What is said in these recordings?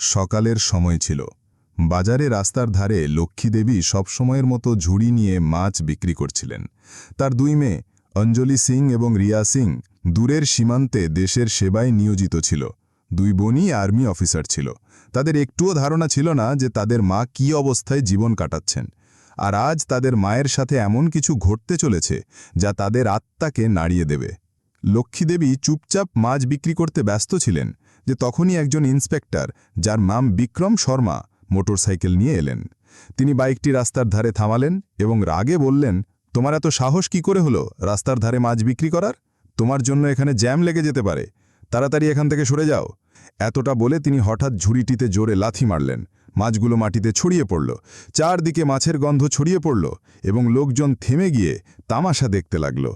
সকালের সময় ছিল। বাজারে রাস্তার ধারে লক্ষ্মীদেবী সবসময়ের মতো ঝুড়ি নিয়ে মাছ বিক্রি করছিলেন। তার দুই মেয়ে, অঞ্জলি সিং এবং রিয়া সিং, দূরের সীমান্তে দেশের সেবায় নিয়োজিত ছিল। দুই বোনই আর্মি অফিসার ছিল। তাদের একটুও ধারণা ছিল না যে তাদের মা কী অবস্থায় জীবন কাটাচ্ছেন। আর আজ তাদের মায়ের সাথে এমন কিছু ঘটতে চলেছে যা তাদের আত্মাকে নাড়িয়ে দেবে। লক্ষ্মীদেবী চুপচাপ মাছ বিক্রি করতে ব্যস্ত ছিলেন যে তখনই একজন ইন্সপেক্টর, যার নাম বিক্রম শর্মা, মোটরসাইকেল নিয়ে এলেন। তিনি বাইকটি রাস্তার ধারে থামালেন এবং রাগে বললেন, তোমার এত সাহস কি করে হলো রাস্তার ধারে মাছ বিক্রি করার? তোমার জন্য এখানে জ্যাম লেগে যেতে পারে। তাড়াতাড়ি এখান থেকে সরে যাও। এতটা বলে তিনি হঠাৎ ঝুড়িটিতে জোরে লাথি মারলেন। মাছগুলো মাটিতে ছড়িয়ে পড়ল। চারদিকে মাছের গন্ধ ছড়িয়ে পড়ল এবং লোকজন থেমে গিয়ে তামাশা দেখতে লাগল।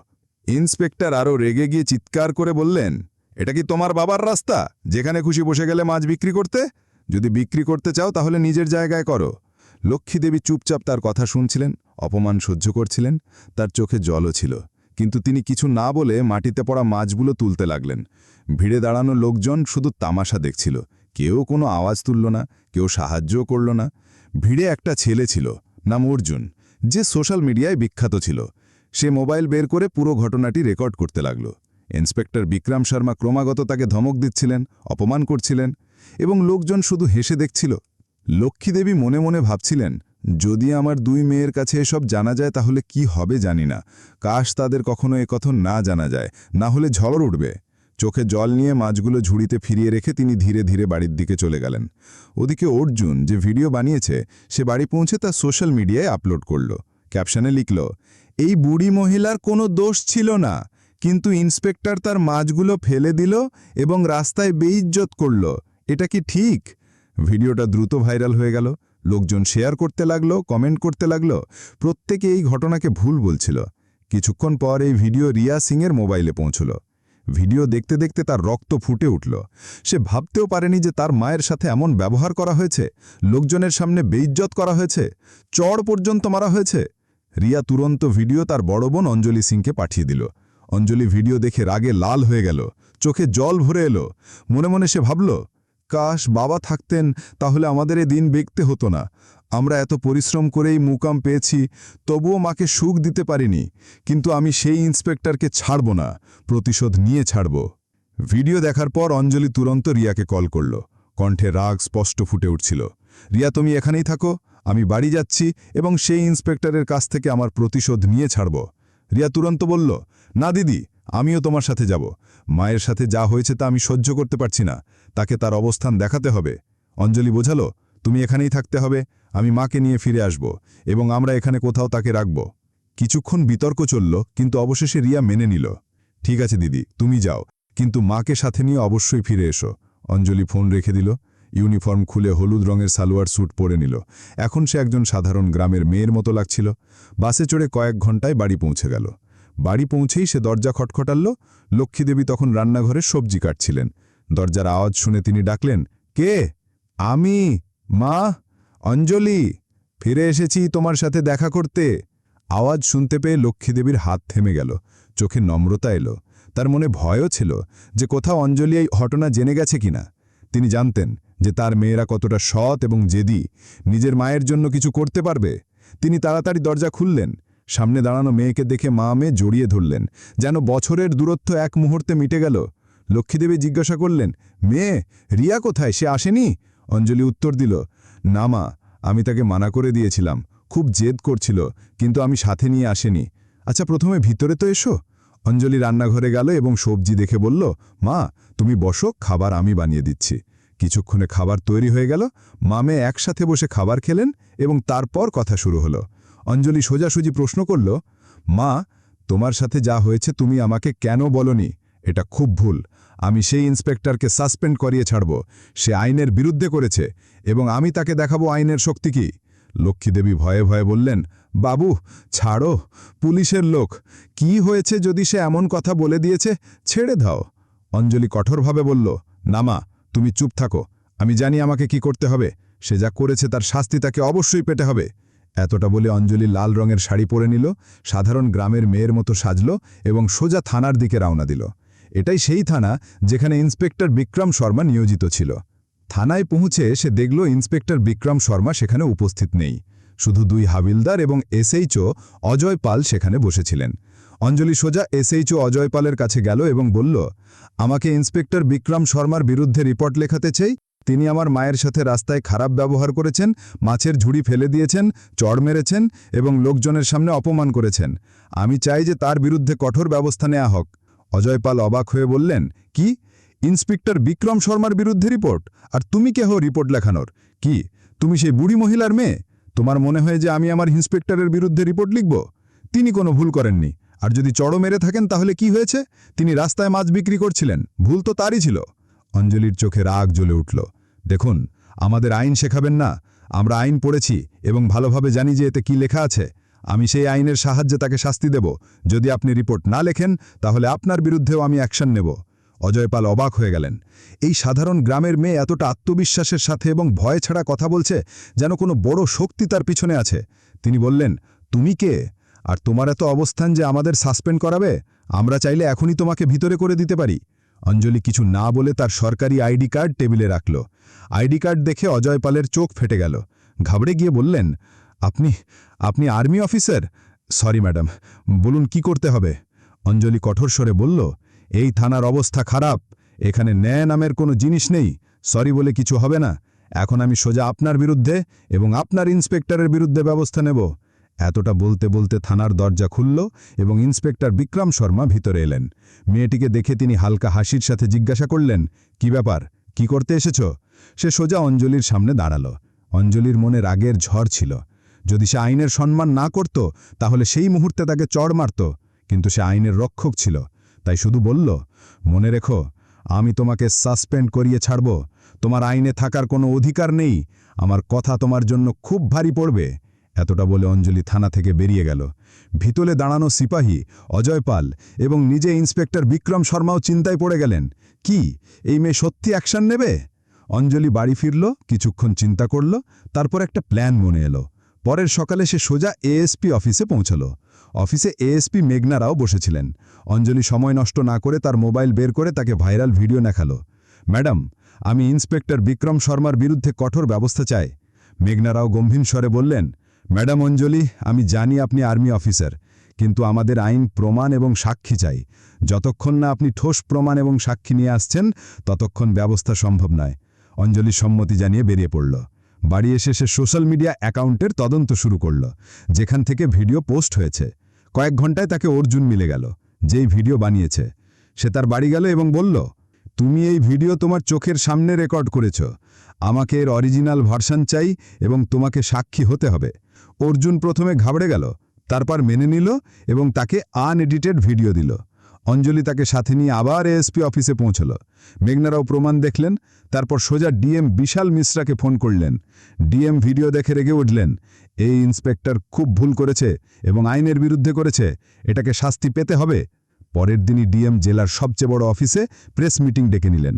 ইন্সপেক্টর আরও রেগে গিয়ে চিৎকার করে বললেন, এটা কি তোমার বাবার রাস্তা? যেখানে খুশি বসে গেলে মাছ বিক্রি করতে? যদি বিক্রি করতে চাও তাহলে নিজের জায়গায় করো। লক্ষ্মীদেবী চুপচাপ তার কথা শুনছিলেন, অপমান সহ্য করছিলেন, তার চোখে জলও ছিল। কিন্তু তিনি কিছু না বলে মাটিতে পড়া মাছগুলো তুলতে লাগলেন। ভিড়ে দাঁড়ানো লোকজন শুধু তামাশা দেখছিল। কেউ কোনো আওয়াজ তুলল না, কেউ সাহায্যও করল না। ভিড়ে একটা ছেলে ছিল, নাম অর্জুন, যে সোশ্যাল মিডিয়ায় বিখ্যাত ছিল। সে মোবাইল বের করে পুরো ঘটনাটি রেকর্ড করতে লাগল। ইন্সপেক্টর বিক্রম শর্মা ক্রমাগত তাকে ধমক দিচ্ছিলেন, অপমান করছিলেন এবং লোকজন শুধু হেসে দেখছিল। লক্ষ্মীদেবী মনে মনে ভাবছিলেন, যদি আমার দুই মেয়ের কাছে এসব জানা যায় তাহলে কি হবে জানি না। কাশ তাদের কখনো একথন না জানা যায়, না হলে ঝড় উঠবে। চোখে জল নিয়ে মাছগুলো ঝুড়িতে ফিরিয়ে রেখে তিনি ধীরে ধীরে বাড়ির দিকে চলে গেলেন। ওদিকে অর্জুন যে ভিডিও বানিয়েছে, সে বাড়ি পৌঁছে তা সোশ্যাল মিডিয়ায় আপলোড করল। ক্যাপশনে লিখল এই বুড়ি মহিলার কোনো দোষ ছিল না, কিন্তু ইন্সপেক্টর তার মাছগুলো ফেলে দিল এবং রাস্তায় বেইজ্জত করল। এটা কি ঠিক? ভিডিওটা দ্রুত ভাইরাল হয়ে গেল। লোকজন শেয়ার করতে লাগল, কমেন্ট করতে লাগল। প্রত্যেকে এই ঘটনাকে ভুল বলছিল। কিছুক্ষণ পর এই ভিডিও রিয়া সিংয়ের মোবাইলে পৌঁছল। ভিডিও দেখতে দেখতে তার রক্ত ফুটে উঠল। সে ভাবতেও পারেনি যে তার মায়ের সাথে এমন ব্যবহার করা হয়েছে। লোকজনের সামনে বেইজ্জত করা হয়েছে। চড় পর্যন্ত মারা হয়েছে। রিয়া তুরন্ত ভিডিও তার বড় বোন অঞ্জলি সিংকে পাঠিয়ে দিল। অঞ্জলি ভিডিও দেখে রাগে লাল হয়ে গেল। চোখে জল ভরে এলো। মনে মনে সে ভাবল, কাশ, বাবা থাকতেন, তাহলে আমাদের এ দিন দেখতে হতো না। আমরা এত পরিশ্রম করেই মুকাম পেয়েছি, তবুও মাকে সুখ দিতে পারিনি। কিন্তু আমি সেই ইন্সপেক্টরকে ছাড়ব না, প্রতিশোধ নিয়ে ছাড়ব। ভিডিও দেখার পর অঞ্জলি তুরন্ত রিয়াকে কল করল। কণ্ঠে রাগ স্পষ্ট ফুটে উঠছিল। রিয়া, তুমি এখানেই থাকো। আমি বাড়ি যাচ্ছি এবং সেই ইন্সপেক্টরের কাছ থেকে আমার প্রতিশোধ নিয়ে ছাড়ব। রিয়া তুরন্ত বলল, না দিদি, আমিও তোমার সাথে যাব। মায়ের সাথে যা হয়েছে তা আমি সহ্য করতে পারছি না। তাকে তার অবস্থান দেখাতে হবে। অঞ্জলি বোঝালো, তুমি এখানেই থাকতে হবে। আমি মাকে নিয়ে ফিরে আসব এবং আমরা এখানে কোথাও তাকে রাখব। কিছুক্ষণ বিতর্ক চলল, কিন্তু অবশেষে রিয়া মেনে নিল, ঠিক আছে দিদি, তুমি যাও। কিন্তু মাকে সাথে নিয়ে অবশ্যই ফিরে এসো। অঞ্জলি ফোন রেখে দিল। ইউনিফর্ম খুলে হলুদ রঙের সালোয়ার স্যুট পরে নিল। এখন সে একজন সাধারণ গ্রামের মেয়ের মতো লাগছিল। বাসে চড়ে কয়েক ঘন্টায় বাড়ি পৌঁছে গেল। বাড়ি পৌঁছেই সে দরজা খটখটাল লক্ষ্মীদেবী তখন রান্নাঘরে সবজি কাটছিলেন। দরজার আওয়াজ শুনে তিনি ডাকলেন, কে? আমি? মা? অঞ্জলি? ফিরে এসেছি তোমার সাথে দেখা করতে। আওয়াজ শুনতে পেয়ে লক্ষ্মীদেবীর হাত থেমে গেল। চোখে নম্রতা এলো। তার মনে ভয়ও ছিল যে কোথাও অঞ্জলি এই ঘটনা জেনে গেছে কিনা। তিনি জানতেন যে তার মেয়েরা কতটা সৎ এবং জেদি, নিজের মায়ের জন্য কিছু করতে পারবে? তিনি তাড়াতাড়ি দরজা খুললেন। সামনে দাঁড়ানো মেয়েকে দেখে মা মেয়ে জড়িয়ে ধরলেন। যেন বছরের দূরত্ব এক মুহূর্তে মিটে গেল। লক্ষ্মীদেবী জিজ্ঞাসা করলেন, মেয়ে, রিয়া কোথায়? সে আসেনি? অঞ্জলি উত্তর দিল, না মা, আমি তাকে মানা করে দিয়েছিলাম। খুব জেদ করছিল, কিন্তু আমি সাথে নিয়ে আসেনি। আচ্ছা প্রথমে ভিতরে তো এসো। অঞ্জলি রান্নাঘরে গেল এবং সবজি দেখে বলল, মা, তুমি বসো, খাবার আমি বানিয়ে দিচ্ছি। কিছুক্ষণে খাবার তৈরি হয়ে গেল, মামে একসাথে বসে খাবার খেলেন এবং তারপর কথা শুরু হলো। অঞ্জলি সোজাসুজি প্রশ্ন করল, মা, তোমার সাথে যা হয়েছে তুমি আমাকে কেন বলনি? এটা খুব ভুল। আমি সেই ইন্সপেক্টরকে সাসপেন্ড করিয়ে ছাড়ব। সে আইনের বিরুদ্ধে করেছে এবং আমি তাকে দেখাবো আইনের শক্তি কি? লক্ষ্মীদেবী ভয়ে ভয়ে বললেন, বাবু, ছাড়ো, পুলিশের লোক। কি হয়েছে যদি সে এমন কথা বলে দিয়েছে? ছেড়ে দাও। অঞ্জলি কঠোরভাবে বলল নামা তুমি চুপ থাকো। আমি জানি আমাকে কি করতে হবে। সে যা করেছে তার শাস্তি তাকে অবশ্যই পেতে হবে। এতটা বলে অঞ্জলি লাল রঙের শাড়ি পরে নিল, সাধারণ গ্রামের মেয়ের মতো সাজল এবং সোজা থানার দিকে রওনা দিল। এটাই সেই থানা যেখানে ইন্সপেক্টর বিক্রম শর্মা নিয়োজিত ছিল। থানায় পৌঁছে সে দেখল ইন্সপেক্টর বিক্রম শর্মা সেখানে উপস্থিত নেই। শুধু দুই হাবিলদার এবং এসএইচও অজয় পাল সেখানে বসেছিলেন। অঞ্জলি সোজা এসএইচও অজয় পালের কাছে গেল এবং বলল, আমাকে ইন্সপেক্টর বিক্রম শর্মার বিরুদ্ধে রিপোর্ট লেখাতে চাই। তিনি আমার মায়ের সাথে রাস্তায় খারাপ ব্যবহার করেছেন, মাছের ঝুড়ি ফেলে দিয়েছেন, চড় মেরেছেন এবং লোকজনের সামনে অপমান করেছেন। আমি চাই যে তার বিরুদ্ধে কঠোর ব্যবস্থা নেওয়া হোক। অজয় পাল অবাক হয়ে বললেন, কি? ইন্সপেক্টর বিক্রম শর্মার বিরুদ্ধে রিপোর্ট? আর তুমি কে হো রিপোর্ট লেখানোর? কি? তুমি সেই বুড়ি মহিলার মেয়ে? তোমার মনে হয় যে আমি আমার ইন্সপেক্টরের বিরুদ্ধে রিপোর্ট লিখব? তিনি কোনো ভুল করেননি। আর যদি চড়ো মেরে থাকেন তাহলে কি হয়েছে? তিনি রাস্তায় মাছ বিক্রি করছিলেন। ভুল তো তারই ছিল। অঞ্জলির চোখে রাগ জ্বলে উঠল। দেখুন, আমাদের আইন শেখাবেন না। আমরা আইন পড়েছি এবং ভালোভাবে জানি যে এতে কি লেখা আছে। আমি সেই আইনের সাহায্যে তাকে শাস্তি দেব। যদি আপনি রিপোর্ট না লেখেন, তাহলে আপনার বিরুদ্ধেও আমি অ্যাকশন নেব। অজয়পাল অবাক হয়ে গেলেন। এই সাধারণ গ্রামের মেয়ে এতটা আত্মবিশ্বাসের সাথে এবং ভয় ছাড়া কথা বলছে যেন কোনো বড় শক্তি তার পিছনে আছে। তিনি বললেন, তুমি কে? আর তোমার এত অবস্থান যে আমাদের সাসপেন্ড করাবে, আমরা চাইলে এখনই তোমাকে ভিতরে করে দিতে পারি। অঞ্জলি কিছু না বলে তার সরকারি আইডি কার্ড টেবিলে রাখল। আইডি কার্ড দেখে অজয় পালের চোখ ফেটে গেল। ঘাবড়ে গিয়ে বললেন, আপনি আপনি আর্মি অফিসার? সরি ম্যাডাম, বলুন কি করতে হবে? অঞ্জলি কঠোর স্বরে বলল, এই থানার অবস্থা খারাপ, এখানে ন্যায় নামের কোনো জিনিস নেই, সরি বলে কিছু হবে না। এখন আমি সোজা আপনার বিরুদ্ধে এবং আপনার ইন্সপেক্টরের বিরুদ্ধে ব্যবস্থা নেব। এতটা বলতে বলতে থানার দরজা খুলল এবং ইন্সপেক্টর বিক্রম শর্মা ভিতরে এলেন। মেয়েটিকে দেখে তিনি হালকা হাসির সাথে জিজ্ঞাসা করলেন, কি ব্যাপার? কি করতে এসেছ? সে সোজা অঞ্জলির সামনে দাঁড়াল। অঞ্জলির মনে রাগের ঝড় ছিল। যদি সে আইনের সম্মান না করত, তাহলে সেই মুহূর্তে তাকে চড় মারত। কিন্তু সে আইনের রক্ষক ছিল। তাই শুধু বলল, মনে রেখো, আমি তোমাকে সাসপেন্ড করিয়ে ছাড়ব। তোমার আইনে থাকার কোনো অধিকার নেই। আমার কথা তোমার জন্য খুব ভারী পড়বে। এতটা বলে অঞ্জলি থানা থেকে বেরিয়ে গেল। ভিতলে দাঁড়ানো সিপাহী, অজয় পাল এবং নিজে ইন্সপেক্টর বিক্রম শর্মাও চিন্তায় পড়ে গেলেন। কি? এই মেয়ে সত্যি অ্যাকশন নেবে? অঞ্জলি বাড়ি ফিরল, কিছুক্ষণ চিন্তা করল, তারপর একটা প্ল্যান মনে এলো। পরের সকালে সে সোজা এএসপি অফিসে পৌঁছল। অফিসে এএসপি মেঘনারাও বসেছিলেন। অঞ্জলি সময় নষ্ট না করে তার মোবাইল বের করে তাকে ভাইরাল ভিডিও দেখাল। ম্যাডাম, আমি ইন্সপেক্টর বিক্রম শর্মার বিরুদ্ধে কঠোর ব্যবস্থা চাই। মেঘনারাও গম্ভীর স্বরে বললেন ম্যাডাম অঞ্জলি, আমি জানি আপনি আর্মি অফিসার, কিন্তু আমাদের আইন প্রমাণ এবং সাক্ষী চাই। যতক্ষণ না আপনি ঠোস প্রমাণ এবং সাক্ষী নিয়ে আসছেন, ততক্ষণ ব্যবস্থা সম্ভব নয়। অঞ্জলি সম্মতি জানিয়ে বেরিয়ে পড়ল। বাড়ি এসে সে সোশ্যাল মিডিয়া অ্যাকাউন্টের তদন্ত শুরু করল, যেখান থেকে ভিডিও পোস্ট হয়েছে। কয়েক ঘন্টায় তাকে অর্জুন মিলে গেল, যেই ভিডিও বানিয়েছে। সে তার বাড়ি গেল এবং বলল, তুমি এই ভিডিও তোমার চোখের সামনে রেকর্ড করেছ। আমাকে এর অরিজিনাল ভার্সান চাই এবং তোমাকে সাক্ষী হতে হবে। অর্জুন প্রথমে ঘাবড়ে গেল, তারপর মেনে নিল এবং তাকে আনএডিটেড ভিডিও দিল। অঞ্জলি তাকে সাথে নিয়ে আবার এএসপি অফিসে পৌঁছল। মেঘনারাও প্রমাণ দেখলেন, তারপর সোজা ডিএম বিশাল মিশ্রাকে ফোন করলেন। ডিএম ভিডিও দেখে রেগে উঠলেন, এই ইন্সপেক্টর খুব ভুল করেছে এবং আইনের বিরুদ্ধে করেছে, এটাকে শাস্তি পেতে হবে পরের দিনই ডিএম জেলার সবচেয়ে বড় অফিসে প্রেস মিটিং ডেকে নিলেন।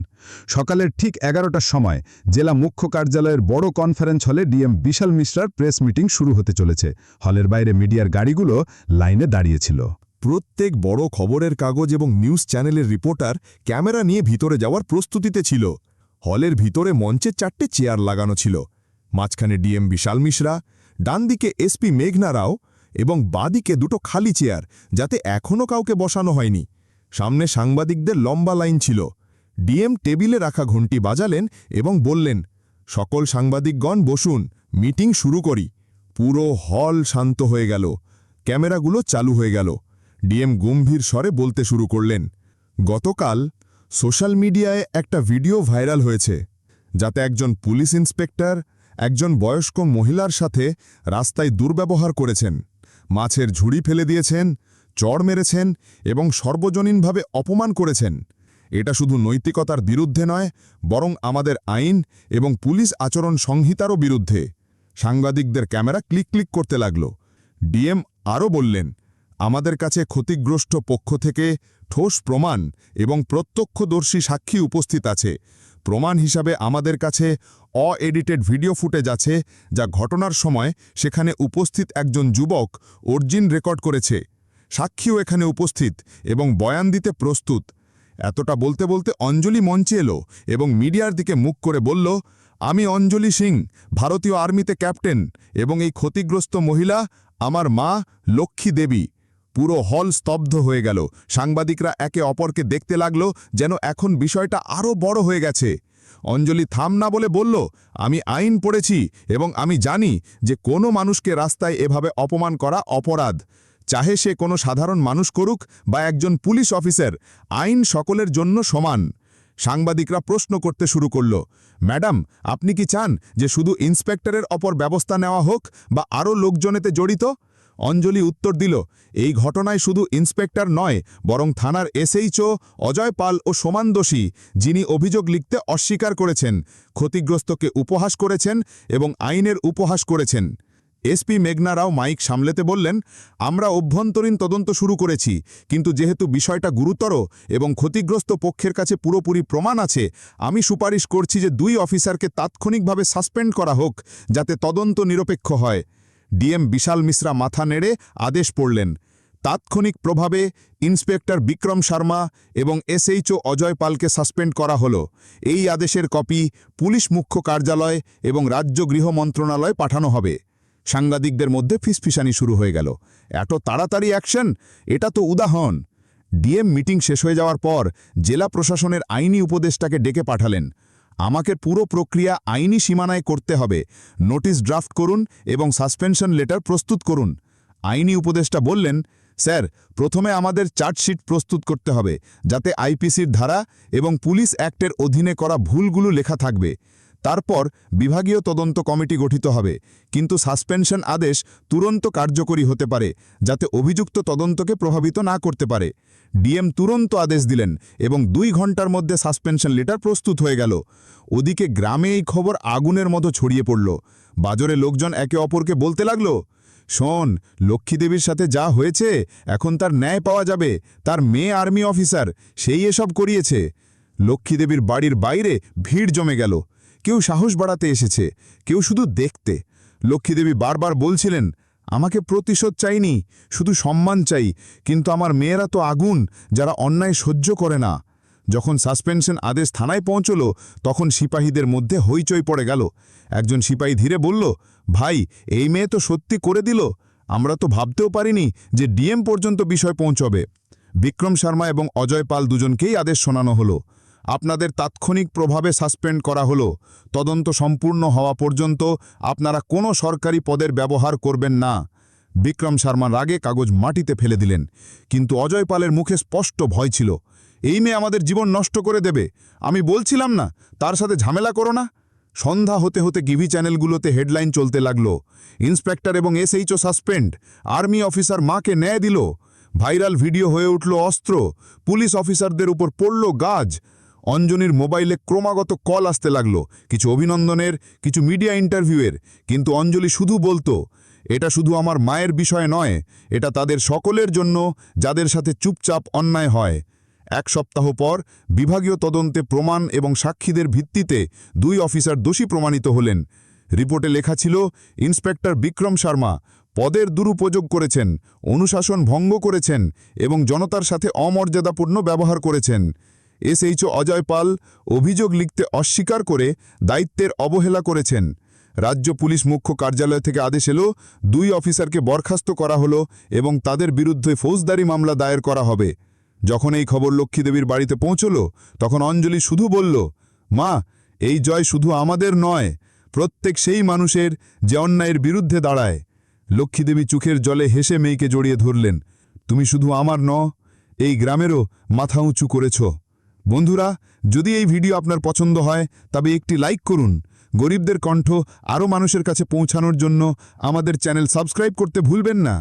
সকালের ঠিক এগারোটার সময় জেলা মুখ্য কার্যালয়ের বড় কনফারেন্স হলে ডিএম বিশাল মিশ্রার প্রেস মিটিং শুরু হতে চলেছে। হলের বাইরে মিডিয়ার গাড়িগুলো লাইনে দাঁড়িয়েছিল প্রত্যেক বড় খবরের কাগজ এবং নিউজ চ্যানেলের রিপোর্টার ক্যামেরা নিয়ে ভিতরে যাওয়ার প্রস্তুতিতে ছিল। হলের ভিতরে মঞ্চে চারটে চেয়ার লাগানো ছিল। মাঝখানে ডিএম বিশাল মিশ্রা ডান দিকে এসপি মেঘনা রাও এবং বাদিকে দুটো খালি চেয়ার যাতে এখনও কাউকে বসানো হয়নি। সামনে সাংবাদিকদের লম্বা লাইন ছিল। ডিএম টেবিলে রাখা ঘণ্টি বাজালেন এবং বললেন, সকল সাংবাদিকগণ বসুন, মিটিং শুরু করি। পুরো হল শান্ত হয়ে গেল। ক্যামেরাগুলো চালু হয়ে গেল। ডিএম গম্ভীর স্বরে বলতে শুরু করলেন, গতকাল সোশ্যাল মিডিয়ায় একটা ভিডিও ভাইরাল হয়েছে, যাতে একজন পুলিশ ইন্সপেক্টর, একজন বয়স্ক মহিলার সাথে রাস্তায় দুর্ব্যবহার করেছেন। মাছের ঝুড়ি ফেলে দিয়েছেন, চড় মেরেছেন এবং সর্বজনীনভাবে অপমান করেছেন। এটা শুধু নৈতিকতার বিরুদ্ধে নয়, বরং আমাদের আইন এবং পুলিশ আচরণ সংহিতারও বিরুদ্ধে। সাংবাদিকদের ক্যামেরা ক্লিক ক্লিক করতে লাগল। ডিএম আরও বললেন, আমাদের কাছে ক্ষতিগ্রস্ত পক্ষ থেকে ঠোস প্রমাণ এবং প্রত্যক্ষদর্শী সাক্ষী উপস্থিত আছে। প্রমাণ হিসাবে আমাদের কাছে অ এডিটেড ভিডিও ফুটেজ আছে যা ঘটনার সময় সেখানে উপস্থিত একজন যুবক অর্জিন রেকর্ড করেছে। সাক্ষীও এখানে উপস্থিত এবং বয়ান দিতে প্রস্তুত। এতটা বলতে বলতে অঞ্জলি মঞ্চে এলো এবং মিডিয়ার দিকে মুখ করে বলল, আমি অঞ্জলি সিং, ভারতীয় আর্মিতে ক্যাপ্টেন এবং এই ক্ষতিগ্রস্ত মহিলা আমার মা লক্ষ্মী দেবী। পুরো হল স্তব্ধ হয়ে গেল। সাংবাদিকরা একে অপরকে দেখতে লাগল যেন এখন বিষয়টা আরও বড় হয়ে গেছে। অঞ্জলি থাম না বলে বলল, আমি আইন পড়েছি এবং আমি জানি যে কোনো মানুষকে রাস্তায় এভাবে অপমান করা অপরাধ। চাহে সে কোনো সাধারণ মানুষ করুক বা একজন পুলিশ অফিসার, আইন সকলের জন্য সমান। সাংবাদিকরা প্রশ্ন করতে শুরু করল, ম্যাডাম, আপনি কি চান যে শুধু ইন্সপেক্টরের অপর ব্যবস্থা নেওয়া হোক বা আরও লোকজনেতে জড়িত? অঞ্জলি উত্তর দিল, এই ঘটনায় শুধু ইন্সপেক্টর নয়, বরং থানার এসএইচও অজয় পাল ও সোমান দোষী, যিনি অভিযোগ লিখতে অস্বীকার করেছেন, ক্ষতিগ্রস্তকে উপহাস করেছেন এবং আইনের উপহাস করেছেন। এসপি মেঘনা রাও মাইক সামলেতে বললেন, আমরা অভ্যন্তরীণ তদন্ত শুরু করেছি, কিন্তু যেহেতু বিষয়টা গুরুতর এবং ক্ষতিগ্রস্ত পক্ষের কাছে পুরোপুরি প্রমাণ আছে, আমি সুপারিশ করছি যে দুই অফিসারকে তাৎক্ষণিকভাবে সাসপেন্ড করা হোক, যাতে তদন্ত নিরপেক্ষ হয়। ডিএম বিশাল মিশ্রা মাথা নেড়ে আদেশ পড়লেন। তাৎক্ষণিক প্রভাবে ইন্সপেক্টর বিক্রম শর্মা এবং এসএইচও অজয় পালকে সাসপেন্ড করা হলো। এই আদেশের কপি পুলিশ মুখ্য কার্যালয় এবং রাজ্য গৃহ মন্ত্রণালয় পাঠানো হবে। সাংবাদিকদের মধ্যে ফিসফিসানি শুরু হয়ে গেল। এত তাড়াতাড়ি অ্যাকশন? এটা তো উদাহরণ। ডিএম মিটিং শেষ হয়ে যাওয়ার পর জেলা প্রশাসনের আইনি উপদেষ্টাকে ডেকে পাঠালেন। আমাকে পুরো প্রক্রিয়া আইনি সীমানায় করতে হবে। নোটিশ ড্রাফট করুন এবং সাসপেনশন লেটার প্রস্তুত করুন। আইনি উপদেষ্টা বললেন, স্যার, প্রথমে আমাদের চার্জশিট প্রস্তুত করতে হবে, যাতে আইপিসির ধারা এবং পুলিশ অ্যাক্টের অধীনে করা ভুলগুলো লেখা থাকবে। তারপর বিভাগীয় তদন্ত কমিটি গঠিত হবে। কিন্তু সাসপেনশন আদেশ তুরন্ত কার্যকরী হতে পারে, যাতে অভিযুক্ত তদন্তকে প্রভাবিত না করতে পারে। ডিএম তুরন্ত আদেশ দিলেন এবং দুই ঘণ্টার মধ্যে সাসপেনশন লেটার প্রস্তুত হয়ে গেল। ওদিকে গ্রামে এই খবর আগুনের মতো ছড়িয়ে পড়ল। বাজরে লোকজন একে অপরকে বলতে লাগল, শোন, লক্ষ্মীদেবীর সাথে যা হয়েছে, এখন তার ন্যায় পাওয়া যাবে। তার মেয়ে আর্মি অফিসার, সেই এসব করিয়েছে। লক্ষ্মীদেবীর বাড়ির বাইরে ভিড় জমে গেল। কেউ সাহস বাড়াতে এসেছে, কেউ শুধু দেখতে। লক্ষ্মীদেবী বারবার বলছিলেন, আমাকে প্রতিশোধ চাইনি, শুধু সম্মান চাই, কিন্তু আমার মেয়েরা তো আগুন, যারা অন্যায় সহ্য করে না। যখন সাসপেনশন আদেশ থানায় পৌঁছল, তখন সিপাহীদের মধ্যে হইচই পড়ে গেল। একজন সিপাহী ধীরে বলল, ভাই, এই মেয়ে তো সত্যি করে দিল। আমরা তো ভাবতেও পারিনি যে ডিএম পর্যন্ত বিষয় পৌঁছবে। বিক্রম শর্মা এবং অজয় পাল দুজনকেই আদেশ শোনানো হলো। আপনাদের তাৎক্ষণিক প্রভাবে সাসপেন্ড করা হলো। তদন্ত সম্পূর্ণ হওয়া পর্যন্ত আপনারা কোনো সরকারি পদের ব্যবহার করবেন না। বিক্রম শর্মা রাগে কাগজ মাটিতে ফেলে দিলেন। কিন্তু অজয় পালের মুখে স্পষ্ট ভয় ছিল। এই মেয়ে আমাদের জীবন নষ্ট করে দেবে। আমি বলছিলাম না, তার সাথে ঝামেলা করো না। সন্ধ্যা হতে হতে টিভি চ্যানেলগুলোতে হেডলাইন চলতে লাগল। ইন্সপেক্টর এবং এসএইচও সাসপেন্ড, আর্মি অফিসার মাকে ন্যায় দিল। ভাইরাল ভিডিও হয়ে উঠল অস্ত্র। পুলিশ অফিসারদের উপর পড়ল গাজ। অঞ্জনির মোবাইলে ক্রমাগত কল আসতে লাগল, কিছু অভিনন্দনের, কিছু মিডিয়া ইন্টারভিউয়ের। কিন্তু অঞ্জলি শুধু বলতো, এটা শুধু আমার মায়ের বিষয় নয়, এটা তাদের সকলের জন্য, যাদের সাথে চুপচাপ অন্যায় হয়। এক সপ্তাহ পর বিভাগীয় তদন্তে প্রমাণ এবং সাক্ষীদের ভিত্তিতে দুই অফিসার দোষী প্রমাণিত হলেন। রিপোর্টে লেখা ছিল, ইন্সপেক্টর বিক্রম শর্মা পদের দুরুপযোগ করেছেন, অনুশাসন ভঙ্গ করেছেন এবং জনতার সাথে অমর্যাদাপূর্ণ ব্যবহার করেছেন। এসএইচও অজয় পাল অভিযোগ লিখতে অস্বীকার করে দায়িত্বের অবহেলা করেছেন। রাজ্য পুলিশ মুখ্য কার্যালয় থেকে আদেশ এলো, দুই অফিসারকে বরখাস্ত করা হলো এবং তাদের বিরুদ্ধে ফৌজদারি মামলা দায়ের করা হবে। যখন এই খবর লক্ষ্মীদেবীর বাড়িতে পৌঁছল, তখন অঞ্জলি শুধু বলল, মা, এই জয় শুধু আমাদের নয়, প্রত্যেক সেই মানুষের যে অন্যায়ের বিরুদ্ধে দাঁড়ায়। লক্ষ্মীদেবী চোখের জলে হেসে মেয়েকে জড়িয়ে ধরলেন, তুমি শুধু আমার ন এই গ্রামেরও মাথা উঁচু করেছ। বন্ধুরা, যদি এই ভিডিও আপনার পছন্দ হয়, তবে একটি লাইক করুন। গরিবদের কণ্ঠ আরও মানুষের কাছে পৌঁছানোর জন্য আমাদের চ্যানেল সাবস্ক্রাইব করতে ভুলবেন না।